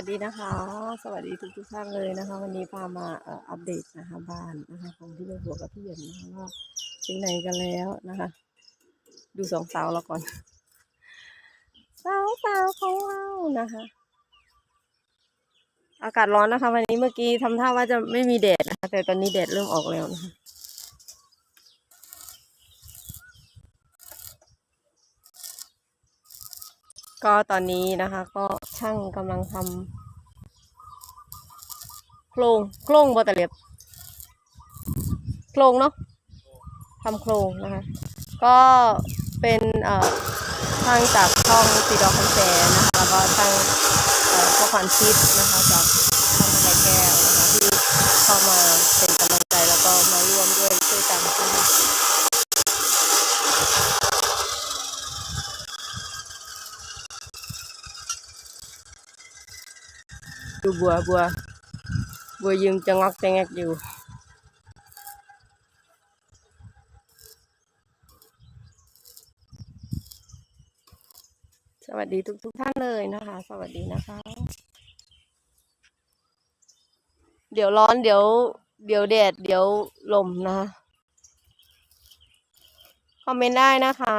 สวัสดีนะคะ สวัสดีทุกทุกท่านเลยนะคะ วันนี้พามาอัปเดตนะคะบ้านนะคะของพี่ใบบัวกับพี่เหยินนะคะว่าถึงไหนกันแล้วนะคะ ดูสองสาวเราก่อน สาวสาวของเรานะคะ อากาศร้อนนะคะ วันนี้เมื่อกี้ทำท่าว่าจะไม่มีแดดนะคะแต่ตอนนี้แดดเริ่มออกแล้วนะคะ ก็ตอนนี้นะคะก็ช่างกำลังทำโครงโครงบอตะเลียบโครงเนาะทำโครงนะคะ ก็เป็นเอ่อช่างจากช่องสีดอกคำแสนนะคะแล้วก็ช่างเอ่อพ่อขวัญชิดนะคะจากช่องไม้แก้วนะคะที่เข้ามาเป็นกำลังใจแล้วก็มาร่วมด้วยช่วยกันนะคะ ดูบัวบัวบัวยืมจะงอกจะแงกอยู่สวัสดีทุกทุกท่านเลยนะคะ สวัสดีนะคะ เดี๋ยวร้อนเดี๋ยวเดี๋ยวแดดเดี๋ยวลมนะคะคอมเมนต์ได้นะคะ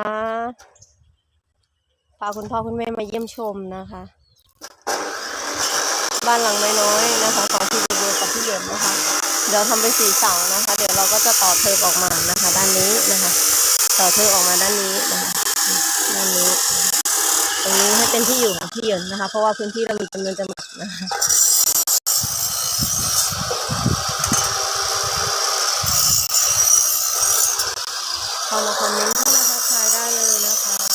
พาคุณพ่อคุณแม่มาเยี่ยมชมนะคะ บ้านหลังไม่น้อยนะคะของพี่บัวกับพี่เหยมนนะคะ เดี๋ยวทำไปสี่เสานะคะ เดี๋ยวเราก็จะต่อเทิออกมานะคะ ด้านนี้นะคะ ต่อเทิออกมาด้านนี้นะคะด้านนี้ ตรงนี้ให้เป็นที่อยู่ของพี่เหยินนะคะ เพราะว่าพื้นที่เรามีจำนวนจำกัดนะคะเข้ามาคอมเมนต์เข้ามาทักทายได้เลยนะคะ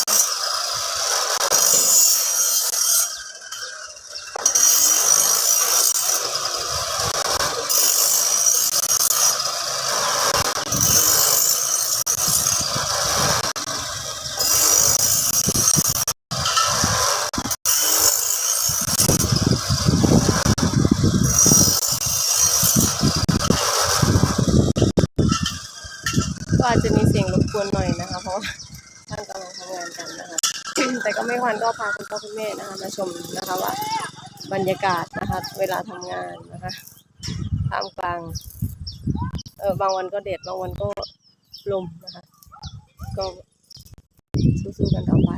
ก็อาจจะมีเสียงรบกวนหน่อยนะคะ เพราะว่าท่านกำลังทำงานกันนะคะ แต่ก็ไม่หวันก็พาคุณพ่อคุณแม่นะคะมาชมนะคะว่าบรรยากาศนะคะเวลาทำงานนะคะท่ามกลางเออบางวันก็เด็ดบางวันก็ลมนะคะ ก็สู้ๆกันต่อไป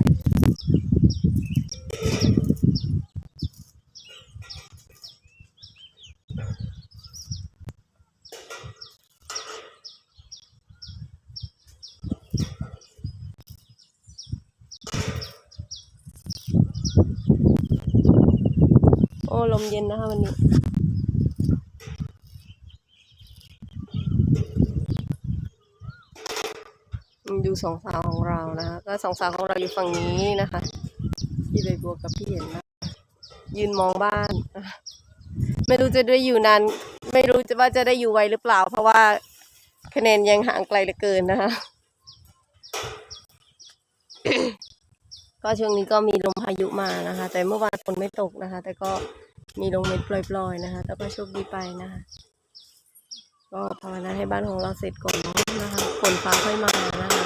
โอ้ลมเย็ นะคะวันนี้ ดูสองสาวของเรานะคะก็สองสาวของเราอยู่ฝั่งนี้นะคะ พี่ใบบัวกับพี่เห็นนะยืนมองบ้าน ไม่รู้จะได้อยู่นาน ไม่รู้จะว่าจะได้อยู่ไวหรือเปล่า เพราะว่าคะแนนยังห่างไกลเหลือเกินนะคะก็ช่วงนี้ก็มีลมพายุมานะคะ แต่เมื่อวานฝนไม่ตกนะคะ แต่ก็ มีลมเม็ดปล่อย ๆ นะคะ แต่ก็โชคดีไปนะคะ ก็ภาวนาให้บ้านของเราเสร็จก่อนนะนะคะฝนฟ้าค่อยมานะคะ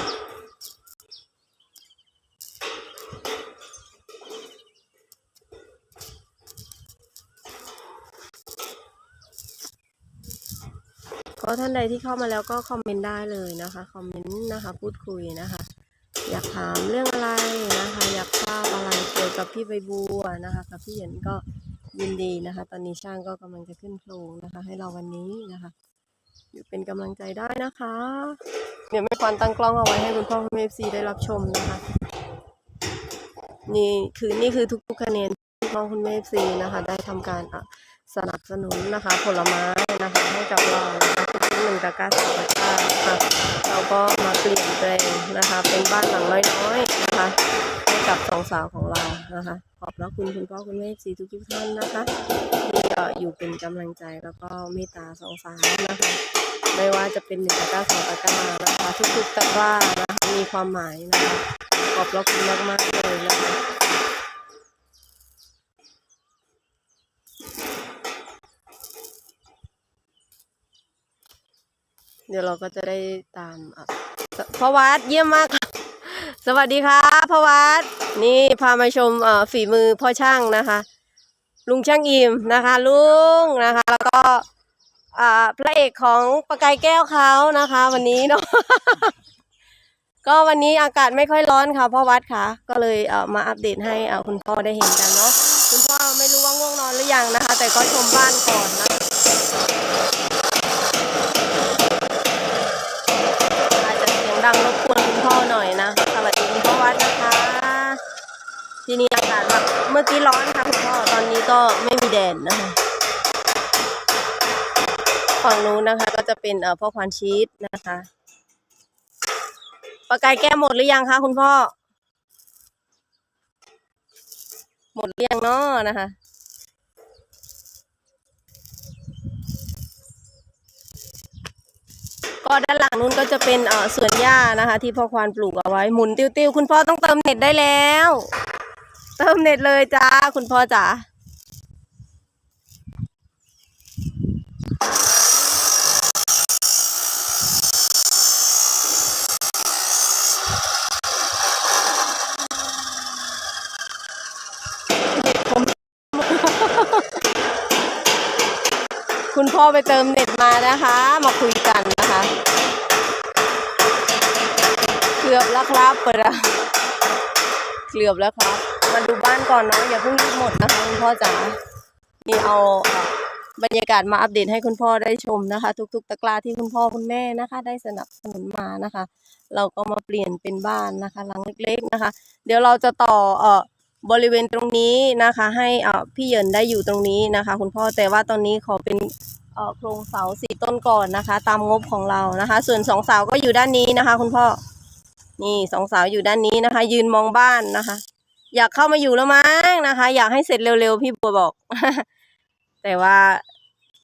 ก็ท่านใดที่เข้ามาแล้วก็คอมเมนต์ได้เลยนะคะ คอมเมนต์นะคะ พูดคุยนะคะ อยากถามเรื่องอะไรนะคะ อยากทราบอะไรเกี่ยวกับพี่ใบบัวนะคะกับพี่เหย็นก็ ยินดีนะคะ ตอนนี้ช่างก็กำลังจะขึ้นโครงนะคะ ให้เราวันนี้นะคะอยู่เป็นกำลังใจได้นะคะ เดี๋ยวไม่ควรตั้งกล้องเอาไว้ให้คุณพ่อคุณแม่ซีได้รับชมนะคะนี่คือนี่คือทุกๆคะแนนที่พ่อคุณแม่ซีนะคะ ได้ทำการสนับสนุนนะคะ ผลไม้นะคะ ให้กับเรานะคะทุกๆหนึ่งตะกร้าสองตะกร้านะคะเราก็มาเปลี่ยนแปลงนะคะ เป็นบ้านหลังน้อยๆนะคะ กับสองสาวของเรานะคะ ขอบพระคุณคุณพ่อคุณแม่ซีทุกๆท่านนะคะ ที่เอ่อยู่เป็นกำลังใจแล้วก็เมตตาสองสาวนะคะ ไม่ว่าจะเป็นหนึ่งตะกร้าสองตะกร้านะคะทุกๆตะกร้านะคะมีความหมายนะคะ ขอบพระคุณมากๆเลยนะคะเดี๋ยวเราก็จะได้ตามอะพ่อวัดเยี่ยมมาก สวัสดีครับพ่อวัดนี่พามาชมฝีมือพ่อช่างนะคะ ลุงช่างอิ่มนะคะ ลุงนะคะ แล้วก็พระเอกของประกายแก้วเขานะคะ วันนี้เนาะก็วันนี้อากาศไม่ค่อยร้อนค่ะพ่อวัดค่ะ ก็เลยเมาอัปเดตให้คุณพ่อได้เห็นกันเนาะคุณพ่อไม่รู้ว่าง่วงนอนหรือยังนะคะ แต่ก็ชมบ้านก่อนนะอาจจะเสียงดังรบกวนคุณพ่อหน่อยนะสวัสดีคุณพ่อวัดนะคะ ที่นี่อากาศแบบเมื่อกี้ร้อนค่ะคุณพ่อตอนนี้ก็ไม่มีแดดนะคะฝั่งนู้นนะคะก็จะเป็นเอ่อพ่อควานชีสนะคะปลากายแก้หมดหรือยังคะคุณพ่อ หมดหรือยังเนาะนะคะก็ด้านหลังนู้นก็จะเป็นเอ่อสวนหญ้านะคะ ที่พ่อควานปลูกเอาไว้หมุนติ้วๆ คุณพ่อต้องเติมเน็ตได้แล้ว ติมเน็ตเลยจ้า คุณพ่อจ๋าคุณพ่อไปเติมเน็ตมานะคะ มาคุยกันนะคะ เกือบแล้วครับเปิดเกือบแล้วครับ มาดูบ้านก่อนเนาะอย่าเพิ่งรีบหมดนะคะคุณพ่อจ๋านี่เอาบรรยากาศมาอัปเดตให้คุณพ่อได้ชมนะคะ ทุกๆ ตะกร้าที่คุณพ่อคุณแม่นะคะ ได้สนับสนุนมานะคะ เราก็มาเปลี่ยนเป็นบ้านนะคะ หลังเล็ก ๆนะคะ เดี๋ยวเราจะต่อเอ่อบริเวณตรงนี้นะคะ ให้เอ่อพี่เหยินได้อยู่ตรงนี้นะคะ คุณพ่อแต่ว่าตอนนี้ขอเป็นเอ่อโครงเสาสี่ต้นก่อนนะคะ ตามงบของเรานะคะ ส่วนสองเสาก็อยู่ด้านนี้นะคะ คุณพ่อนี่สองสาวอยู่ด้านนี้นะคะ ยืนมองบ้านนะคะ อยากเข้ามาอยู่แล้วมั้งนะคะ อยากให้เสร็จเร็วๆพี่บัวบอก แต่ว่า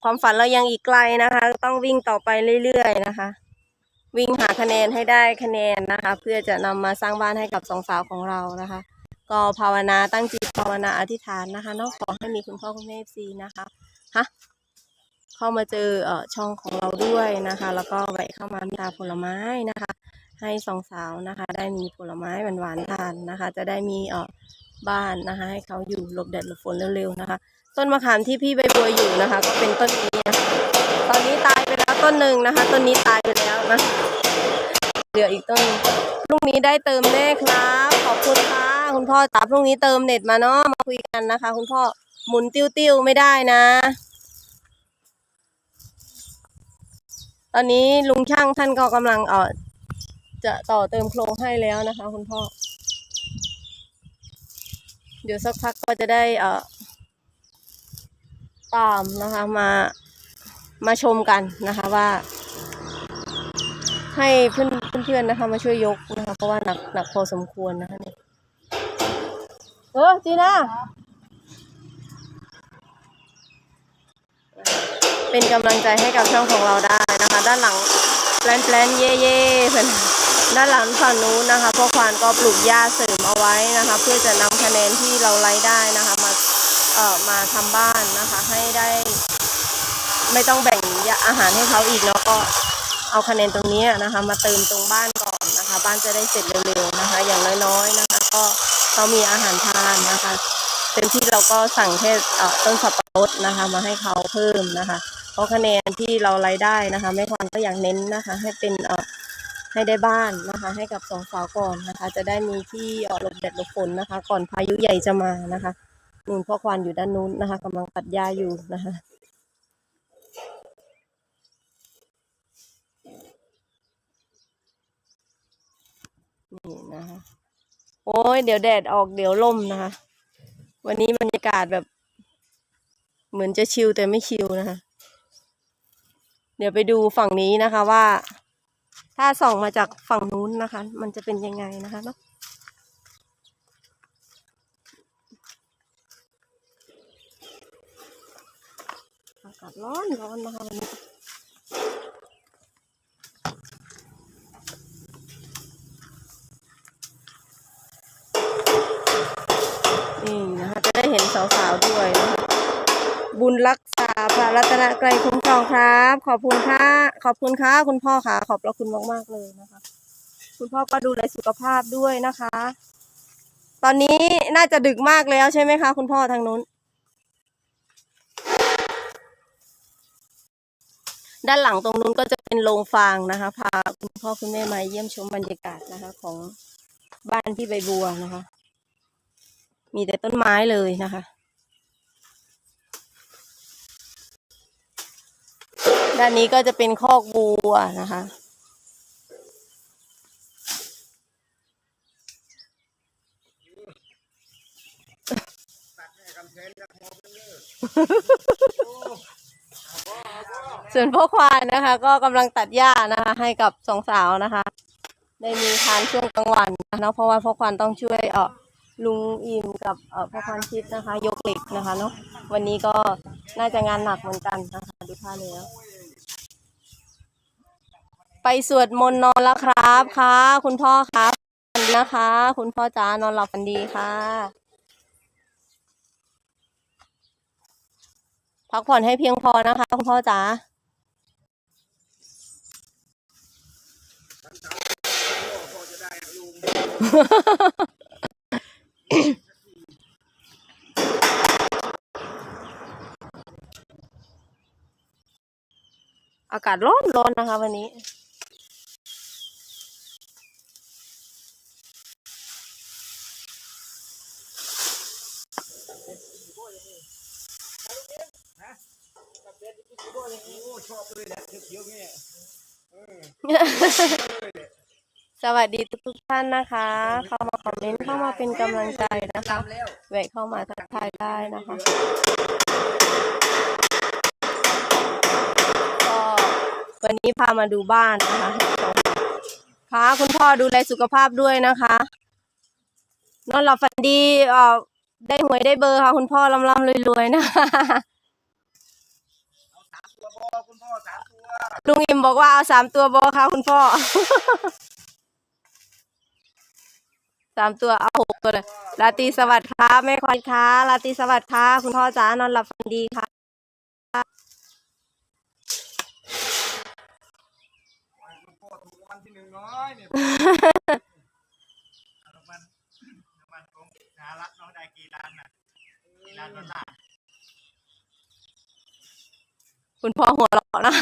ความฝันเรายังอีกไกลนะคะ ต้องวิ่งต่อไปเรื่อยๆนะคะ วิ่งหาคะแนนให้ได้คะแนนนะคะ เพื่อจะนำมาสร้างบ้านให้กับสองสาวของเรานะคะ ก็ภาวนาตั้งจิตภาวนาอธิษฐานนะคะนาะขอให้มีคุณพ่อคุณแม่ซีนะคะฮะเข้ามาเจอเอ่อช่องของเราด้วยนะคะ แล้วก็แวะเข้ามามีตาผลไม้นะคะ ให้สองสาวนะคะ ได้มีผลไม้หวานๆทานนะคะ จะได้มีเอ่อบ้านนะคะ ให้เขาอยู่หลบแดดหลบฝนเร็วๆนะคะ ต้นมะขามที่พี่ใบบัวอยู่นะคะ ก็เป็นต้นนี้นะคะตอนนี้ตายไปแล้วต้นหนึ่งนะคะ ต้นนี้ตายไปแล้วนะเหลืออีกต้นพรุ่งนี้ได้เติมแน่ครับ ขอบคุณค่ะคุณพ่อจ๋าพรุ่งนี้เติมเน็ตมาเนาะมาคุยกันนะคะ คุณพ่อหมุนติ้วๆไม่ได้นะ ตอนนี้ลุงช่างท่านก็กำลังเอ่อ จะต่อเติมโครงให้แล้วนะคะ คุณพ่อ เดี๋ยวสักพักก็จะได้เอ่อตามนะคะมามาชมกันนะคะว่า ให้เพื่อนเพื่อนๆนะคะ มาช่วยยกนะคะ เพราะว่าหนักหนักพอสมควรนะคะเนี่ยเออจีน่าเป็นกำลังใจให้กับช่องของเราได้นะคะ ด้านหลังแปลนแปลนเย่เย่เพื่อน ด้านหลังฝั่งนู้นนะคะพ่อควานก็ปลูกหญ้าเสริมเอาไว้นะคะ เพื่อจะนำคะแนนที่เราไล่ได้นะคะ มาเอ่อมาทำบ้านนะคะ ให้ได้ ไม่ต้องแบ่งยาอาหารให้เขาอีกเนาะก็เอาคะแนนตรงนี้นะคะ มาเติมตรงบ้านก่อนนะคะ บ้านจะได้เสร็จเร็วๆนะคะ อย่างน้อยๆนะคะ ก็เขามีอาหารทานนะคะเต็มที่เราก็สั่งแค่เอ่อต้นสับปะรดนะคะ มาให้เขาเพิ่มนะคะ เพราะคะแนนที่เรารายได้นะคะแม่ควันก็อยากเน้นนะคะ ให้เป็นเอ่อ ให้ได้บ้านนะคะ ให้กับสองสาวก่อนนะคะ จะได้มีที่ออหลบแดดหลบฝนนะคะ ก่อนพายุใหญ่จะมานะคะนู่นพ่อควานอยู่ด้านนู้นนะคะกำลังตัดหญ้าอยู่นะคะนี่นะคะโอ้ยเดี๋ยวแดดออกเดี๋ยวล่มนะคะ วันนี้บรรยากาศแบบ เหมือนจะชิลแต่ไม่ชิลนะคะ เดี๋ยวไปดูฝั่งนี้นะคะว่า ถ้าส่องมาจากฝั่งนู้นนะคะ มันจะเป็นยังไงนะคะเนาะอากาศร้อนร้อนนะคะวันนี้นี่นะคะจะได้เห็นสาวๆด้วยนะคะ บุญรักษาพระรัตนกรคุ้มครองครับ ขอบคุณค่ะขอบคุณค่ะคุณพ่อค่ะ ขอบพระคุณมากมากเลยนะคะ คุณพ่อก็ดูแลสุขภาพด้วยนะคะ ตอนนี้น่าจะดึกมากแล้วใช่ไหมคะ คุณพ่อทางนู้น ด้านหลังตรงนู้นก็จะเป็นโรงฟางนะคะพาคุณพ่อคุณแม่มาเยี่ยมชมบรรยากาศนะคะ ของบ้านพี่ใบบัวนะคะ มีแต่ต้นไม้เลยนะคะ ด้านนี้ก็จะเป็นคอกวัวนะคะ ส่วนพ่อควานนะคะ ก็กำลังตัดหญ้านะคะ ให้กับสองสาวนะคะ ได้มีทานช่วงกลางวันนะเนาะเพราะว่าพ่อควานต้องช่วยเออลุงอิ่มกับเออพ่อควานชิดนะคะ ยกเหล็กนะคะเนาะวันนี้ก็น่าจะงานหนักเหมือนกันนะคะดูท่าแล้ว ไปสวดมนต์นอนแล้วครับค่ะ คุณพ่อครับนดีนะคะ คุณพ่อจ๋านอนหลับฝันดีค่ะ พักผ่อนให้เพียงพอนะคะ คุณพ่อจ๋าอากาศร้อนร้อนนะคะ วันนี้ สวัสดีทุกท่านนะคะ เข้ามาคอมเมนต์เข้ามาเป็นกำลังใจนะคะแวะเข้ามาทักทายได้นะคะก็วันนี้พามาดูบ้านนะคะค่ะคุณพ่อดูแลสุขภาพด้วยนะคะ นอนหลับฝันดีเอ่อได้หวยได้เบอร์ค่ะ คุณพ่อร่ำๆรวยๆนะคะ อคุณพ่อสามตัวลุงอิมบอกว่าเอาสามตัวบอค่ะคุณพ่อ สามตัวเอาหกตัวเลยลาตรีสวัสดิ์ค่ะแม่ควันค่ะลาตรีสวัสดิ์ค่ะคุณพ่อจ๋านอนหลับฝันดีค่ะคุณพ่อถูกรางวัลที่หนึ่งน้อยเนี่ยรางวัลรางวัลของสหรัฐน้องได้กี่ล้านน่ะกี่ล้านดอลลาร์ คุณพ่อหัวเราะนะ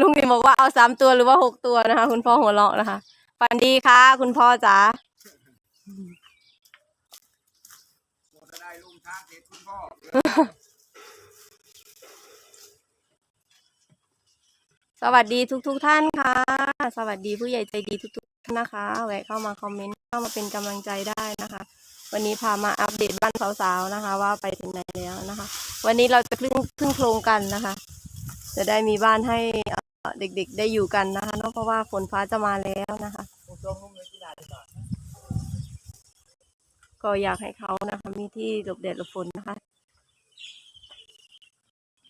ลุงอิมบอกว่าเอาสามตัวหรือว่าหกตัวนะคะ คุณพ่อหัวเราะนะคะฝันดีค่ะ คุณพ่อจ๋าโอ้จะได้ลุงช้างเด็ดคุณพ่อสวัสดีทุกๆทท่านค่ะ สวัสดีผู้ใหญ่ใจดีทุกๆท่านนะคะ แวะเข้ามาคอมเมนต์เข้ามาเป็นกำลังใจได้นะคะ วันนี้พามาอัปเดตบ้านสาวๆนะคะ ว่าไปถึงไหนแล้วนะคะ วันนี้เราจะพึ่งพึ่งโครงกันนะคะ จะได้มีบ้านให้เด็กๆได้อยู่กันนะคะเนาะเพราะว่าฝนฟ้าจะมาแล้วนะคะก็อยากให้เขานะคะมีที่หลบแดดหลบฝนนะคะ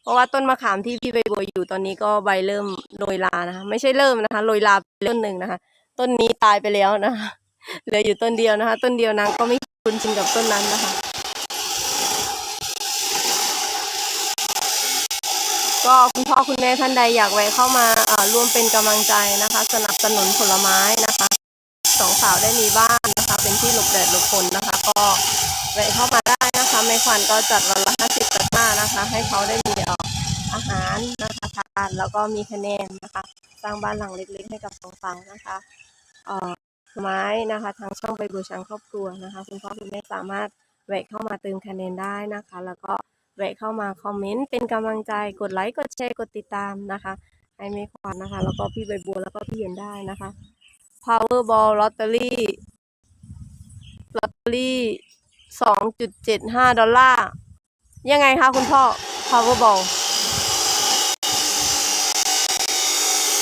เพราะว่าต้นมะขามที่พี่ใบบัวอยู่ตอนนี้ก็ใบเริ่มโรยลานะคะ ไม่ใช่เริ่มนะคะโรยลาไปต้นหนึ่งนะคะ ต้นนี้ตายไปแล้วนะคะเหลืออยู่ต้นเดียวนะคะ ต้นเดียวนางก็ไม่คุ้นชินกับต้นนั้นนะคะ ก็คุณพ่อคุณแม่ท่านใดอยากแวะเข้ามาร่วมเป็นกำลังใจนะคะ สนับสนุนผลไม้นะคะสองสาวได้มีบ้านนะคะ เป็นที่หลบแดดหลบฝนนะคะ ก็แวะเข้ามาได้นะคะแม่ควันก็จัดวันละห้าสิบตะกร้านะคะ ให้เขาได้มีเอ่อาหารนะคะทานแล้วก็มีคะแนนนะคะ สร้างบ้านหลังเล็กๆ ให้กับสองฝั่งนะคะเอ่อไม้นะคะ ทางช่องใบบัวช้างครอบครัวนะคะ คุณพ่อคุณแม่สามารถแวะเข้ามาเติมคะแนนได้นะคะ แล้วก็ แวะเข้ามาคอมเมนต์เป็นกำลังใจกดไลค์กดแชร์กดติดตามนะคะให้แม่ควันนะคะ แล้วก็พี่ใบบัวแล้วก็พี่เย็นได้นะคะ Powerball ลอตเตอรี่ลอตเตอรี่สองจุดเจ็ดห้าดอลลาร์ ยังไงคะคุณพ่อ Powerball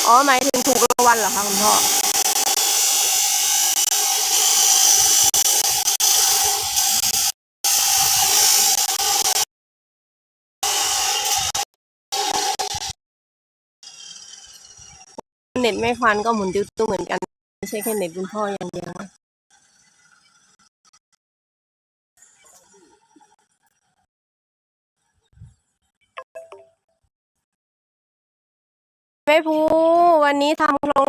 อ๋อหมายถึงถูกรางวัลเหรอคะคุณพ่อ เน็ตไม่ควันก็หมุนติ้วๆเหมือนกัน ไม่ใช่แค่เน็ตคุณพ่ออย่างเดียวนะแม่ภูวันนี้ทำโครง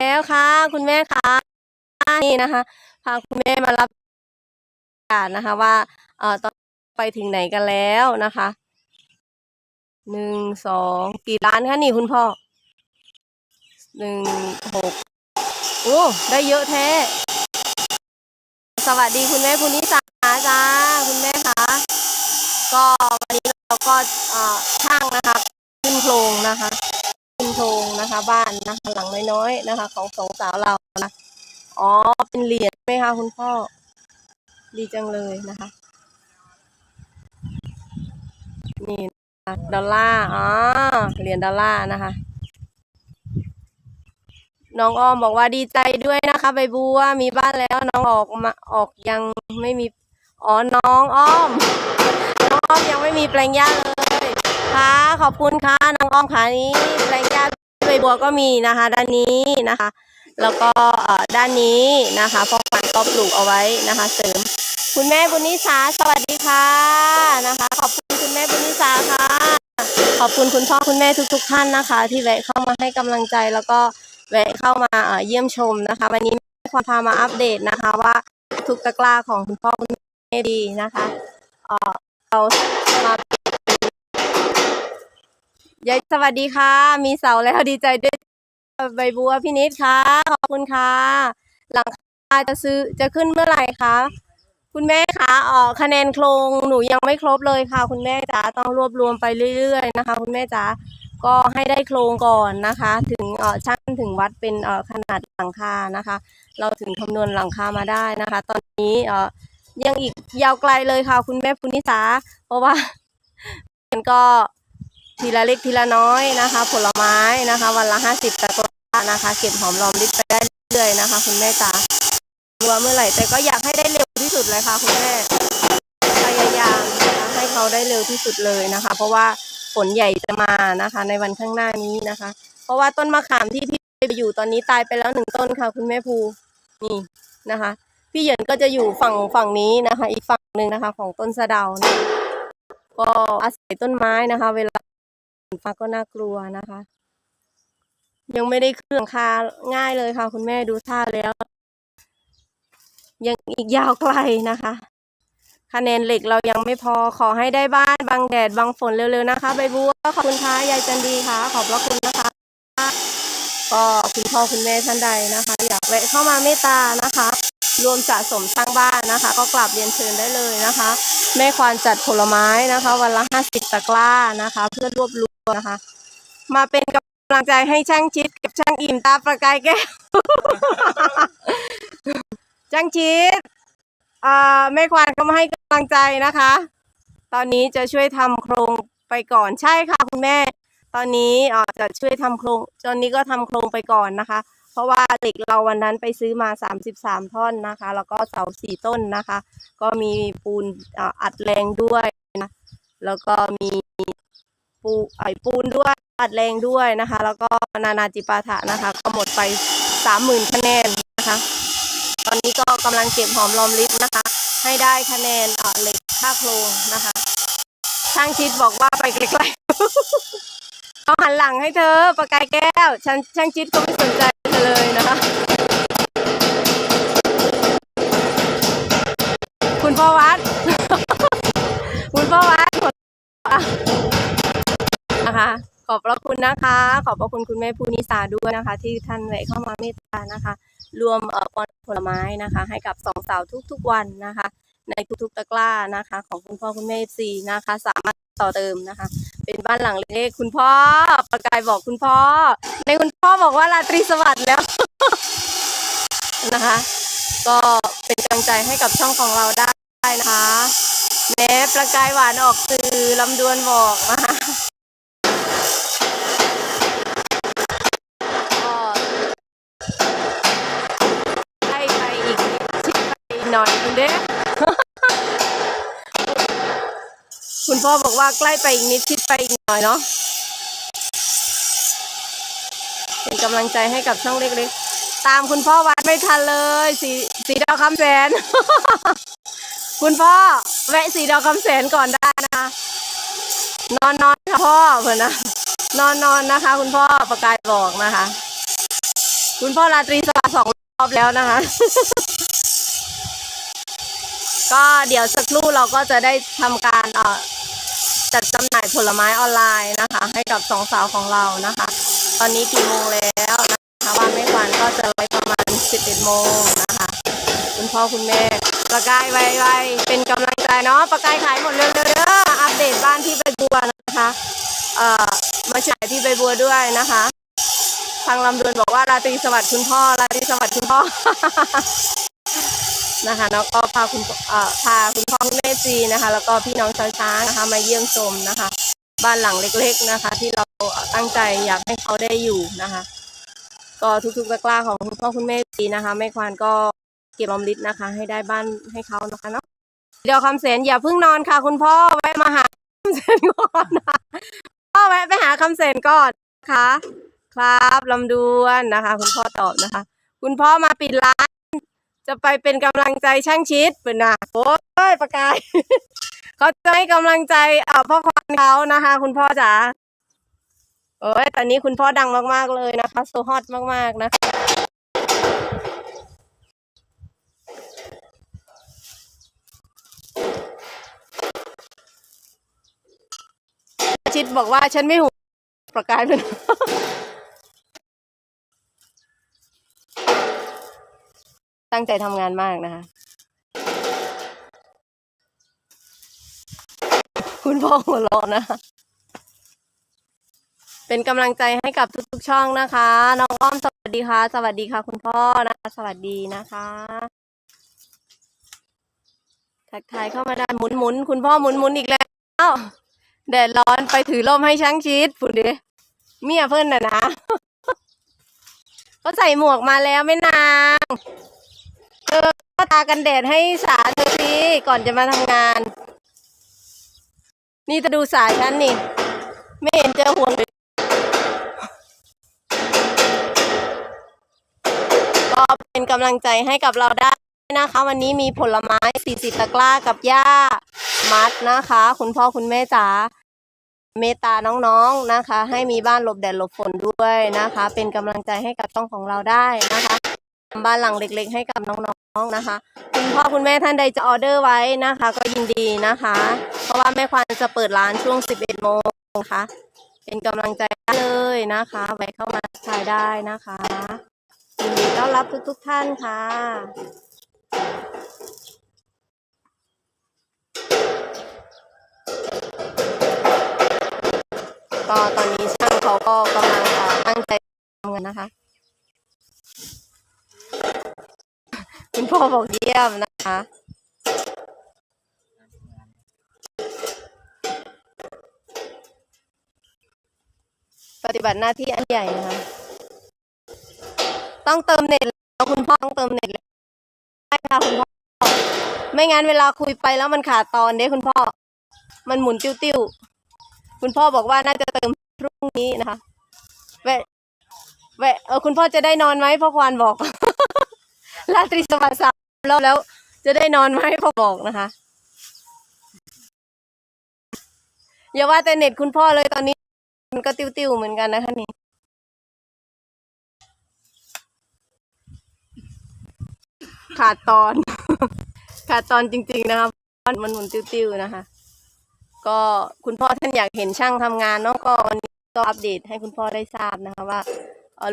แล้วค่ะ คุณแม่ค่ะนี่นะคะพาคุณแม่มารับการนะคะ ว่าเอ่อตอนไปถึงไหนกันแล้วนะคะหนึ่งสองกี่ล้านคะนี่คุณพ่อ หนึ่งหกโอ้ได้เยอะแท้ สวัสดีคุณแม่คุณนิสาจ้าคุณแม่คะก็วันนี้เราก็อ่อช่างนะคะขึ้นโครงนะคะขึ้นโครงนะคะ บ้านนะคะหลังน้อยๆนะคะ ของสองสาวเรานะอ๋อเป็นเหรียญไหมคะคุณพ่อ ดีจังเลยนะคะ นี่นะคะดอลลาร์อ๋อเหรียญดอลลาร์นะคะ น้องอ้อมบอกว่าดีใจด้วยนะคะใบบัวมีบ้านแล้วน้องออกมาออกยังไม่มีอ๋อน้องอ้อม น้องอ้อมยังไม่มีแปลงหญ้าเลยค่ะขอบคุณค่ะน้องอ้อมค่ะนี้แปลงหญ้าใบบัวก็มีนะคะ ด้านนี้นะคะ แล้วก็ด้านนี้นะคะพ่อควันก็ปลูกเอาไว้นะคะ เสริม คุณแม่บุญนิสาสวัสดีค่ะนะคะ ขอบคุณคุณแม่บุญนิสาค่ะ ขอบคุณคุณพ่อคุณแม่ทุก ๆ ท่านนะคะ ที่แวะเข้ามาให้กำลังใจแล้วก็ แวะเข้ามาเยี่ยมชมนะคะ วันนี้แม่ควรพามาอัปเดตนะคะว่าทุกตะกร้าของคุณพ่อคุณแม่ดีนะคะเออเรามายายสวัสดีค่ะ มีเสาแล้วดีใจด้วยใบบัวพี่นิดค่ะ ขอบคุณค่ะ หลังคาจะซื้อจะขึ้นเมื่อไหร่คะคุณแม่คะอ่อคะแนนโครงหนูยังไม่ครบเลยค่ะ คุณแม่จ๋าต้องรวบรวมไปเรื่อยๆนะคะ คุณแม่จ๋าก็ให้ได้โครงก่อนนะคะ ถึง ช่างถึงวัดเป็นอ่อขนาดหลังคานะคะ เราถึงคำนวณหลังคามาได้นะคะ ตอนนี้อ่อยังอีกยาวไกลเลยค่ะ คุณแม่ปุณนิสาเพราะว่ามันก็ทีละเล็กทีละน้อยนะคะ ผลไม้นะคะ วันละห้าสิบตะกร้านะคะ เก็บหอมรอมริบไปได้เรื่อยๆนะคะ คุณแม่จ๋ารัวเมื่อไหร่แต่ก็อยากให้ได้เร็วที่สุดเลยค่ะ คุณแม่พยายามให้เขาได้เร็วที่สุดเลยนะคะ เพราะว่าฝนใหญ่จะมานะคะ ในวันข้างหน้านี้นะคะ ราะว่าต้นมะขามที่พี่ไปอยู่ตอนนี้ตายไปแล้วหนึ่งต้นค่ะ คุณแม่ภูนี่นะคะ พี่เหยินก็จะอยู่ฝั่งฝั่งนี้นะคะ อีกฝั่งหนึ่งนะคะ ของต้นสะเดานะก็อาศัยต้นไม้นะคะ เวลาฝนฟ้าก็น่ากลัวนะคะ ยังไม่ได้เครื่องคาง่ายเลยค่ะ คุณแม่ดูท่าแล้ว ยังอีกยาวไกลนะคะคะแนนเหล็กเรายังไม่พอขอให้ได้บ้านบังแดดบังฝนเร็วๆนะคะ ใบบัวขอบคุณค่ะยายจันดีค่ะ ขอบพระคุณนะคะ ก็คุณพ่อคุณแม่ท่านใดนะคะ อยากแวะเข้ามาเมตตานะคะ รวมสะสมสร้างบ้านนะคะ ก็กลับเรียนเชิญได้เลยนะคะ แม่ควานจัดผลไม้นะคะ วันละห้าสิบตะกร้านะคะ เพื่อรวบรวมนะคะ มาเป็นกำลังใจให้ช่างชิดกับช่างอิ่มตาประกายแก้วจังชีดอ่าแม่ควานก็มาให้กำลังใจนะคะ ตอนนี้จะช่วยทำโครงไปก่อนใช่ค่ะคุณแม่ ตอนนี้อ่จะช่วยทำโครงตอนนี้ก็ทำโครงไปก่อนนะคะ เพราะว่าเหล็กเราวันนั้นไปซื้อมา 33 ท่อนนะคะ แล้วก็เสาสี่ต้นนะคะ ก็มีปูนอ,อัดแรงด้วยนะแล้วก็มีปูไอปูนด้วยอัดแรงด้วยนะคะ แล้วก็นานาจิปาถะนะคะ ก็หมดไป 30,000คะแนนนะคะ ตอนนี้ก็กำลังเก็บหอมรอมริบนะคะ ให้ได้คะแนนเอ่อเหล็กค่าโครงนะคะช่างชิดบอกว่าไปไกลๆ เขาหันหลังให้เธอประกายแก้วช่างช่างชิดก็ไม่สนใจเธอเลยนะคะ คุณพ่อวัด คุณพ่อวัดนะคะ ขอบพระคุณนะคะ ขอบพระคุณคุณแม่ภูนิสาด้วยนะคะ ที่ท่านแวะเข้ามาเมตตานะคะ รวมเอ่อปอนผลไม้นะคะ ให้กับสองสาวทุกๆวันนะคะ ในทุกๆตะกร้านะคะ ของคุณพ่อคุณแม่ซีนะคะสามารถ ต่อเติมนะคะ เป็นบ้านหลังเล็กคุณพ่อประกายบอกคุณพ่อ ในคุณพ่อบอกว่าราตรีสวัสดิ์แล้วนะคะ ก็เป็นกำลังใจให้กับช่องของเราได้นะคะแม้ประกายหวานออกสื่อลำดวนบอกนะคะก็ให้ไปอีกหน่อยนึงเด้ คุณ พ่อบอกว่าใกล้ไปอีกนิดชิดไปอีกหน่อยเนาะเป็นกำลังใจให้กับช่องเล็กๆ ตามคุณพ่อวัดไม่ทันเลยสีสีดาวคำแสน คุณพ่อแวะสีดาวคำแสนก่อนได้นะคะนอนนอนค่ะพ่อเพื่อนนะนอนนอนนะคะ คุณพ่อประกายบอกนะคะ คุณพ่อราตรีสวัสดิ์สองรอบแล้วนะคะ ก็เดี๋ยวสักครู่เราก็จะได้ทำการเอ่อ จัดจำหน่ายผลไม้ออนไลน์นะคะ ให้กับสองสาวของเรานะคะ ตอนนี้กี่โมงแล้วนะคะบ้านแม่ควันก็จะไว้ประมาณ 11 โมงนะคะ คุณพ่อคุณแม่ประกายไวๆเป็นกำลังใจเนาะประกายขายหมดเร็วๆเด้ออัปเดตบ้านที่ใบบัวนะคะเอ่อมาฉายที่ใบบัวด้วยนะคะ ทางลำดวนบอกว่าราตรีสวัสดิ์คุณพ่อราตรีสวัสดิ์คุณพ่อ นะคะแล้วก็พาคุณเอ่อพาคุณพ่อคุณแม่จีนะคะ แล้วก็พี่น้องชาวช้างนะคะ มาเยี่ยมชมนะคะ บ้านหลังเล็ก ๆนะคะ ที่เราตั้งใจอยากให้เขาได้อยู่นะคะ ก็ทุกๆตะกร้าของคุณพ่อคุณแม่จีนะคะแม่ควานก็เก็บอมริดนะคะ ให้ได้บ้านให้เขานะคะเนาะเดี๋ยวคำเสนอย่าเพิ่งนอนค่ะ คุณพ่อแวะมาหาคำเสนก่อนนะพ่อแวะไปหาคำเสนก่อนนะคะ ครับลำดวนนะคะ คุณพ่อตอบนะคะ คุณพ่อมาปิดร้าน จะไปเป็นกำลังใจช่างชิดเป็นนะโอ้ยประกาย เขาจะให้กำลังใจอ่าพ่อควานเขานะคะ คุณพ่อจ๋าโอ้ยตอนนี้คุณพ่อดังมากๆเลยนะคะโซฮอตมากๆนะคะชิดบอกว่าฉันไม่หูประกายเป็น ตั้งใจทำงานมากนะคะ คุณพ่อหัวเราะนะคะเป็นกำลังใจให้กับทุกๆช่องนะคะ น้องอ้อมสวัสดีค่ะ สวัสดีค่ะ คุณพ่อนะคะ สวัสดีนะคะทักทายเข้ามาได้หมุนหมุนคุณพ่อหมุนหมุนอีกแล้วแดดร้อนไปถือร่มให้ช้างชิดพูดดิเมียเพิ่นน่ะนะก็ใส่หมวกมาแล้วไม่นาง เออก็ตากันแดดให้สาเธอสิก่อนจะมาทำงาน นี่จะดูสายฉันนี่ ไม่เห็นเจอห่วงเลยก็เป็นกำลังใจให้กับเราได้นะคะ วันนี้มีผลไม้ 40 ตะกร้ากับย่ามัดนะคะ คุณพ่อคุณแม่จ๋าเมตตาน้องๆนะคะ ให้มีบ้านหลบแดดหลบฝนด้วยนะคะ เป็นกำลังใจให้กับช่องของเราได้นะคะ บ้านหลังเล็ก ๆ ให้กับน้องๆนะคะคุณพ่อคุณแม่ท่านใดจะออเดอร์ไว้นะคะ ก็ยินดีนะคะ เพราะว่าแม่ควานจะเปิดร้านช่วง 11โมงนะคะเป็นกำลังใจเลยนะคะแวะเข้ามาทักทายได้นะคะยินดีต้อนรับทุกๆท่านค่ะก็ตอนนี้ ยี่ยมนะคะ ปฏิบัติหน้าที่อันใหญ่นะคะ ต้องเติมเน็ตแล้วคุณพ่อต้องเติมเน็ตแล้วใช่ค่ะคุณพ่อ ไม่งั้นเวลาคุยไปแล้วมันขาดตอนเด้คุณพ่อ มันหมุนติ้วๆ คุณพ่อบอกว่าน่าจะเติมพรุ่งนี้นะคะแวะแวะเออคุณพ่อจะได้นอนไหมพ่อควานบอก ราตรีสวัสดิ์สา มรอบแล้วจะได้นอนไหมพ่อบอกนะคะ อย่าว่าแต่เน็ตคุณพ่อเลยตอนนี้ มันก็ติ้วๆเหมือนกันนะคะนี่ขาดตอน ขาดตอนจริง ๆ นะคะมันหมุนติ้วๆนะคะ ก็คุณพ่อท่านอยากเห็นช่างทำงานเนาะก็วันนี้ก็อัปเดตให้คุณพ่อได้ทราบนะคะ ว่า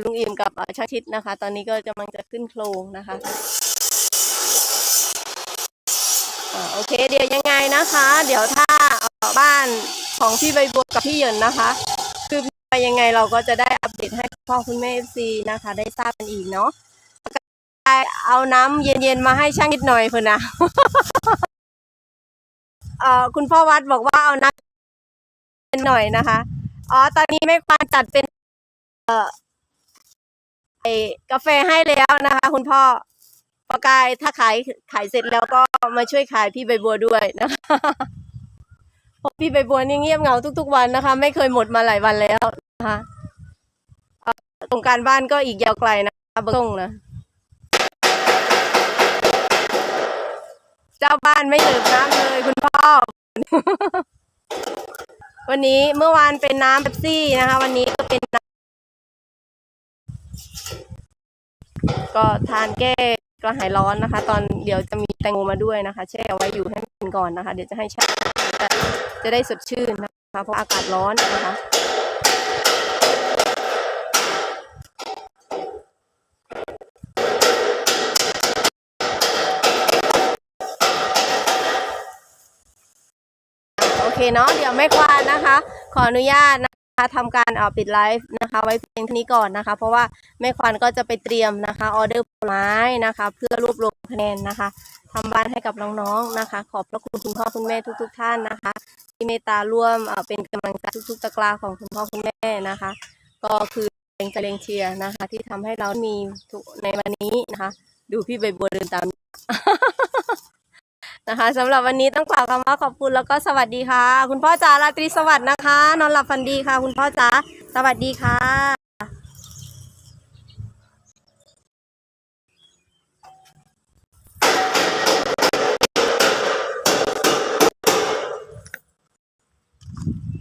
ลุงอิ่มกับช่างชิดนะคะ ตอนนี้ก็กำลังจะขึ้นโครงนะคะ โอเค เดี๋ยวยังไงนะคะ เดี๋ยวถ้าบ้านของพี่ใบบัวกับพี่เยินนะคะคือไปยังไงเราก็จะได้อัปเดตให้คุณพ่อคุณแม่เอฟซีนะคะ ได้ทราบกันอีกเนาะเอาน้ำเย็นๆมาให้ช่างนิดหน่อยเพื่อนนะเอ่อคุณพ่อวัดบอกว่าเอาน้ำเป็นหน่อยนะคะอ๋อตอนนี้ไม่ควานจัดเป็น เอ่อกาแฟให้แล้วนะคะ คุณพ่อ ประกายถ้าขายขายเสร็จแล้วก็มาช่วยขายพี่ใบบัวด้วยนะคะเพราะพี่ใบบัวนี่เงียบเหงาทุก ๆ วันนะคะ ไม่เคยหมดมาหลายวันแล้วนะคะเอ่อโครงการบ้านก็อีกยาวไกลนะคะเบื้งนะเจ้าบ้านไม่ดื่มน้ำเลยคุณพ่อ วันนี้เมื่อวานเป็นน้ำเบปซี่นะคะ วันนี้ก็เป็นน้ำก็ทานแก้ กระหายร้อนนะคะ ตอนเดี๋ยวจะมีแตงโมมาด้วยนะคะ แช่เอาไว้อยู่ให้มันก่อนนะคะ เดี๋ยวจะให้แช่างจะได้สดชื่นนะคะ เพราะอากาศร้อนนะคะโอเคเนาะเดี๋ยวแม่ควานนะคะ ขออนุญาตนะะทำการเอ่อปิดไลฟ์นะคะไว้เพียงเท่านี้ก่อนนะคะ เพราะว่าแม่ควานก็จะไปเตรียมนะคะออเดอร์ผลไม้นะคะ เพื่อรวบรวมคะแนนนะคะทำบ้านให้กับน้องๆนะคะ ขอบพระคุณคุณพ่อคุณแม่ทุก ๆ ท่านนะคะ ที่เมตตาร่วมเป็นกำลังใจทุกๆ ตะกร้าของคุณพ่อคุณแม่นะคะ ก็คือแรงใจแรงเชียร์นะคะ ที่ทำให้เรามีในวันนี้นะคะ ดูพี่ใบบัวเดินตาม นะคะสำหรับวันนี้ต้องกล่าวคำว่าขอบคุณแล้วก็สวัสดีค่ะ คุณพ่อจ๋าราตรีสวัสดิ์นะคะ นอนหลับฝันดีค่ะ คุณพ่อจ๋าสวัสดีค่ะ